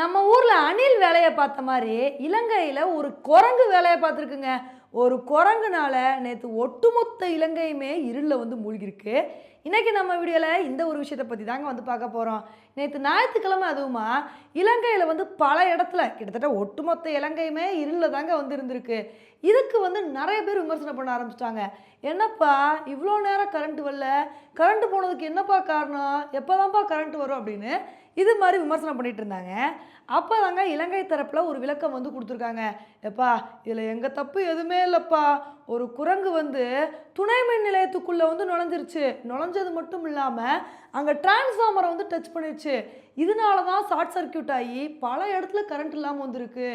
நம்ம ஊரில் அணில் வேலையை பார்த்த மாதிரி இலங்கையில் ஒரு குரங்கு வேலையை பார்த்துருக்குங்க. ஒரு குரங்குனால நேற்று ஒட்டுமொத்த இலங்கையுமே இருளில் வந்து மூழ்கிருக்கு இன்றைக்கி நம்ம வீடியோவில் இந்த ஒரு விஷயத்தை பற்றி தாங்க வந்து பார்க்க போகிறோம் நேற்று ஞாயிற்றுக்கிழமை அதுவுமா இலங்கையில் வந்து பல இடத்துல கிட்டத்தட்ட ஒட்டுமொத்த இலங்கையுமே இருளில் தாங்க வந்து இருந்திருக்கு. இதுக்கு வந்து நிறைய பேர் விமர்சனம் பண்ண ஆரம்பிச்சிட்டாங்க. என்னப்பா இவ்வளோ நேரம் கரண்ட் வரல? கரண்ட் போனதுக்கு என்னப்பா காரணம்? எப்போதான்ப்பா கரண்ட் வரும் அப்படின்னு இது மாதிரி விமர்சனம் பண்ணிட்டு இருந்தாங்க. அப்போ தாங்க இலங்கை தரப்பில் ஒரு விளக்கம் வந்து கொடுத்துருக்காங்க. எப்பா இதில் எங்கள் தப்பு எதுவுமே இல்லைப்பா. ஒரு குரங்கு வந்து துணை மின் நிலையத்துக்குள்ளே வந்து நுழைஞ்சிருச்சு. நுழைஞ்சது மட்டும் இல்லாமல் அங்கே டிரான்ஸ்ஃபார்மரை வந்து டச் பண்ணிருச்சு. இதனால தான் ஷார்ட் சர்க்யூட் ஆகி பல இடத்துல கரண்ட் இல்லாமல் வந்திருக்கு.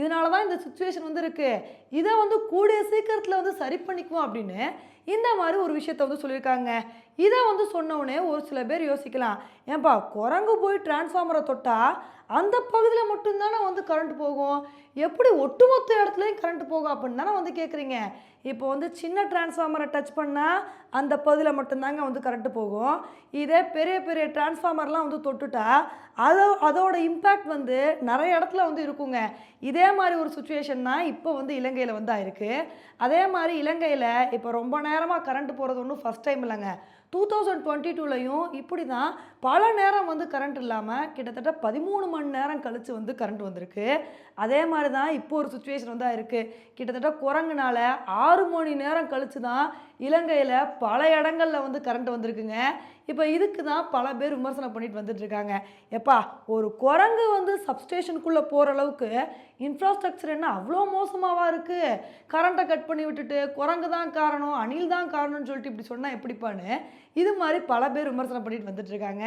இதனால தான் இந்த சுச்சுவேஷன் வந்து இதை வந்து கூடிய சீக்கிரத்தில் வந்து சரி பண்ணிக்குவோம் அப்படின்னு இந்த மாதிரி ஒரு விஷயத்த வந்து சொல்லியிருக்காங்க. இதை வந்து சொன்னவுடனே ஒரு சில பேர் யோசிக்கலாம். ஏன்பா குரங்கு போய் டிரான்ஸ்ஃபார்மரை தொட்டால் அந்த பகுதியில் மட்டும்தானே வந்து கரண்ட் போகும்? எப்படி ஒட்டுமொத்த இடத்துலையும் கரண்ட் போகும் அப்படின்னு தானே வந்து கேட்குறீங்க இப்போ வந்து சின்ன டிரான்ஸ்ஃபார்மரை டச் பண்ணால் அந்த பகுதியில் மட்டும்தாங்க வந்து கரண்ட்டு போகும். இதே பெரிய பெரிய டிரான்ஸ்ஃபார்மர்லாம் வந்து தொட்டுட்டா அதோ அதோட இம்பேக்ட் வந்து நிறைய இடத்துல வந்து இருக்குங்க. இதே மாதிரி ஒரு சுச்சுவேஷன் தான் இப்போ வந்து இலங்கையில் வந்து ஆயிருக்கு. அதே மாதிரி இலங்கையில் இப்போ ரொம்ப நேரமாக கரண்ட் போகிறது ஒன்றும் ஃபஸ்ட் டைம் இல்லைங்க. டூ தௌசண்ட் டுவெண்ட்டி டூலையும் இப்படி தான் பல நேரம் வந்து கரண்ட் இல்லாமல் கிட்டத்தட்ட பதிமூணு மணி நேரம் கழித்து வந்து கரண்ட் வந்திருக்கு. அதே மாதிரி தான் இப்போ ஒரு சுச்சுவேஷன் வந்து இருக்குது கிட்டத்தட்ட குரங்குனால ஆறு மணி நேரம் கழித்து தான் இலங்கையில் பல இடங்களில் வந்து கரண்ட் வந்திருக்குங்க. இப்போ இதுக்கு தான் பல பேர் விமர்சனம் பண்ணிட்டு வந்துட்டுருக்காங்க. எப்பா ஒரு குரங்கு வந்து சப்ஸ்டேஷனுக்குள்ளே போகிற அளவுக்கு இன்ஃப்ராஸ்ட்ரக்சர் என்ன அவ்வளோ மோசமாகவா இருக்குது கரண்ட்டை கட் பண்ணி விட்டுட்டு குரங்கு தான் காரணம் அணில் தான் காரணம்னு சொல்லிட்டு இப்படி சொன்னால் எப்படிப்பான்னு இது மாதிரி பல பேர் விமர்சனம் பண்ணிட்டு வந்துட்டுருக்காங்க.